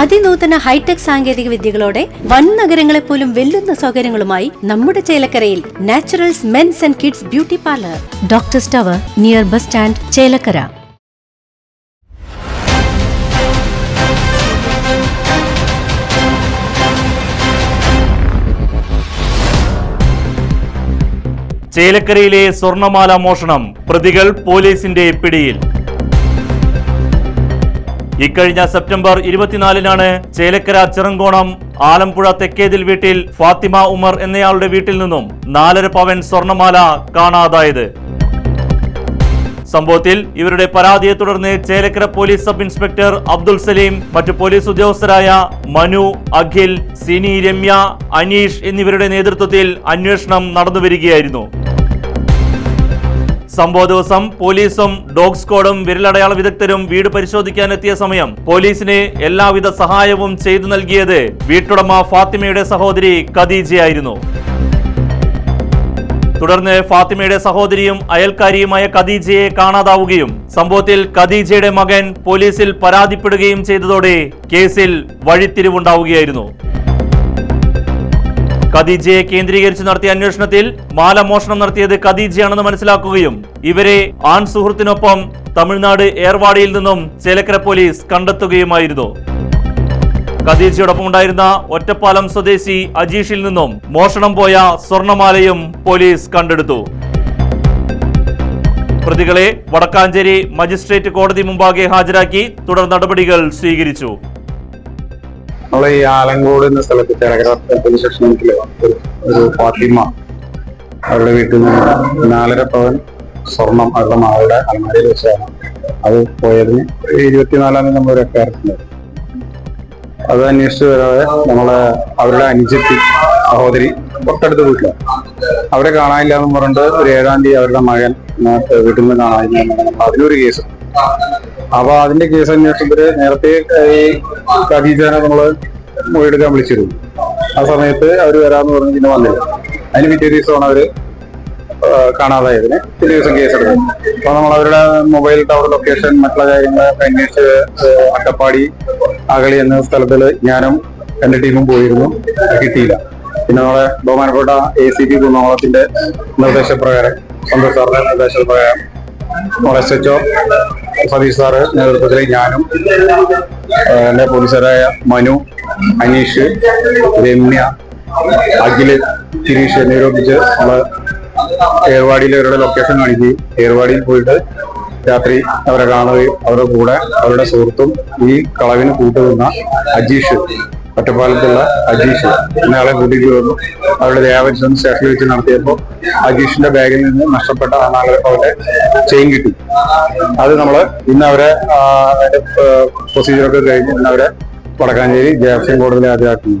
അതിനൂതന hi tech സാങ്കേതിക വിദ്യകളോടെ വൻ നഗരങ്ങളെ പോലും വെല്ലുന്ന സൗകര്യങ്ങളുമായി നമ്മുടെ ചേലക്കരയിൽ Naturals men's and kids beauty parlour. Doctor tower near bus stand Chelakkara. ചേലക്കരയിലെ സ്വർണമാല മോഷണം പ്രതികൾ പോലീസിന്റെ പിടിയിൽ. ഇക്കഴിഞ്ഞ സെപ്റ്റംബർ ഇരുപത്തിനാലിനാണ് ചേലക്കര ചിറങ്കോണം ആലമ്പുഴ തെക്കേതിൽ വീട്ടിൽ ഫാത്തിമ ഉമർ എന്നയാളുടെ വീട്ടിൽ നിന്നും നാലര പവൻ സ്വർണമാല കാണാതായത്. സംഭവത്തിൽ ഇവരുടെ പരാതിയെ തുടർന്ന് Chelakkara police sub inspector Abdul Saleem മറ്റ് പോലീസ് ഉദ്യോഗസ്ഥരായ മനു അഖിൽ സിനി രമ്യ അനീഷ് എന്നിവരുടെ നേതൃത്വത്തിൽ അന്വേഷണം നടന്നുവരികയായിരുന്നു. സംഭവ ദിവസം പോലീസും ഡോഗ് സ്ക്വാഡും വിരലടയാള വിദഗ്ധരും വീട് പരിശോധിക്കാൻ എത്തിയ സമയം പോലീസിന് എല്ലാവിധ സഹായവും ചെയ്തു നൽകിയത് വീട്ടുടമ ഫാത്തിമയുടെ സഹോദരി ഖദീജയായിരുന്നു. തുടർന്ന് ഫാത്തിമയുടെ സഹോദരിയും അയൽക്കാരിയുമായ ഖദീജയെ കാണാതാവുകയും സംഭവത്തിൽ ഖദീജയുടെ മകൻ പോലീസിൽ പരാതിപ്പെടുകയും ചെയ്തതോടെ കേസിൽ വഴിത്തിരിവുണ്ടാവുകയായിരുന്നു. ഖദീജയെ കേന്ദ്രീകരിച്ച് നടത്തിയ അന്വേഷണത്തിൽ മാല മോഷണം നടത്തിയത് ഖദീജയാണെന്ന് മനസ്സിലാക്കുകയും ഇവരെ ആൺ സുഹൃത്തിനൊപ്പം തമിഴ്നാട് ഏർവാടിയിൽ നിന്നും ചേലക്കര പോലീസ് കണ്ടെത്തുകയുമായിരുന്നു. ഖദീജയോടൊപ്പം ഉണ്ടായിരുന്ന ഒറ്റപ്പാലം സ്വദേശി അജീഷിൽ നിന്നും മോഷണം പോയ സ്വർണമാലയും പോലീസ് കണ്ടെടുത്തു. പ്രതികളെ വടക്കാഞ്ചേരി മജിസ്ട്രേറ്റ് കോടതി മുമ്പാകെ ഹാജരാക്കി തുടർ നടപടികൾ സ്വീകരിച്ചു. നമ്മളെ ഈ ആലങ്കോട് എന്ന സ്ഥലത്ത് ചേലക്കര പോലീസ് സ്റ്റേഷനിൽ ഒരു ഫാത്തിമ അവരുടെ വീട്ടിൽ നിന്ന് നാലര പവൻ സ്വർണം അവരുടെ മകളുടെ അലമാരയിൽ വെച്ചാണ് അത് പോയതിന് ഇരുപത്തിനാലാം നമ്മൾ ഒരു എഫ്ഐആർ അത് അന്വേഷിച്ച് വരാതെ നമ്മളെ അവരുടെ അനുജത്തി സഹോദരി തൊട്ടടുത്ത വീട്ടിലാണ് അവരെ കാണാനില്ല എന്ന് പറഞ്ഞിട്ട് ഒരു ഏഴാം തീയതി അവരുടെ മകൻ വീട്ടിൽ നിന്ന് കാണാനില്ല അതിനൊരു കേസ് അപ്പൊ അതിന്റെ കേസ് അന്വേഷണത്തിൽ നേരത്തെ ഈ ഖദീജാനെ നമ്മൾ മൊഴിയെടുക്കാൻ വിളിച്ചിരുന്നു. ആ സമയത്ത് അവർ വരാന്ന് പറഞ്ഞ് പിന്നെ വന്നില്ല. അതിന് പിറ്റേ ദിവസമാണ് അവർ കാണാതായതിന് പിറ്റേ ദിവസം കേസ് എടുത്തത് അപ്പൊ നമ്മൾ അവരുടെ മൊബൈൽ ടവർ ലൊക്കേഷൻ മറ്റുള്ള കാര്യങ്ങൾ അന്വേഷിച്ച് അട്ടപ്പാടി അകളി എന്ന സ്ഥലത്തിൽ ഞാനും എന്റെ ടീമും പോയിരുന്നു. കിട്ടിയില്ല. പിന്നെ നമ്മളെ ബഹുമാനപ്പെട്ട എ സി പി കുന്നോളത്തിന്റെ നിർദ്ദേശപ്രകാരം സന്തോഷ് സാറിന്റെ നിർദ്ദേശപ്രകാരം എസ് എച്ച് സതീഷ് സാറ് നേതൃത്വത്തിൽ ഞാനും എന്റെ പോലീസുകാരായ മനു അനീഷ് രമ്യ അഖിൽ തിരീഷ് എന്നിവരൊപ്പിച്ച് നമ്മൾ ഏർവാടിയിൽ അവരുടെ ലൊക്കേഷൻ കാണിക്കുകയും ഏർവാടിയിൽ പോയിട്ട് രാത്രി അവരെ കാണുകയും അവരുടെ കൂടെ അവരുടെ സുഹൃത്തും ഈ കളവിന് കൂട്ടുനിന്ന അജീഷ് ഒറ്റപ്പാലത്തുള്ള അജീഷ് എന്നയാളെ കൂട്ടിയിട്ട് വന്നു. അവരുടെ ദേവസ്വം സ്റ്റേഷനിൽ വെച്ച് നടത്തിയപ്പോൾ അജീഷിന്റെ ബാഗിൽ നിന്ന് നഷ്ടപ്പെട്ട പവന്റെ ചെയിൻ കിട്ടി. അത് നമ്മൾ ഇന്ന് അവരെ പ്രൊസീജിയറൊക്കെ കഴിഞ്ഞ് ഇന്ന് അവരെ വടക്കാഞ്ചേരി ദേവസ്വം കോടതിയിൽ ഹാജരാക്കുന്നു.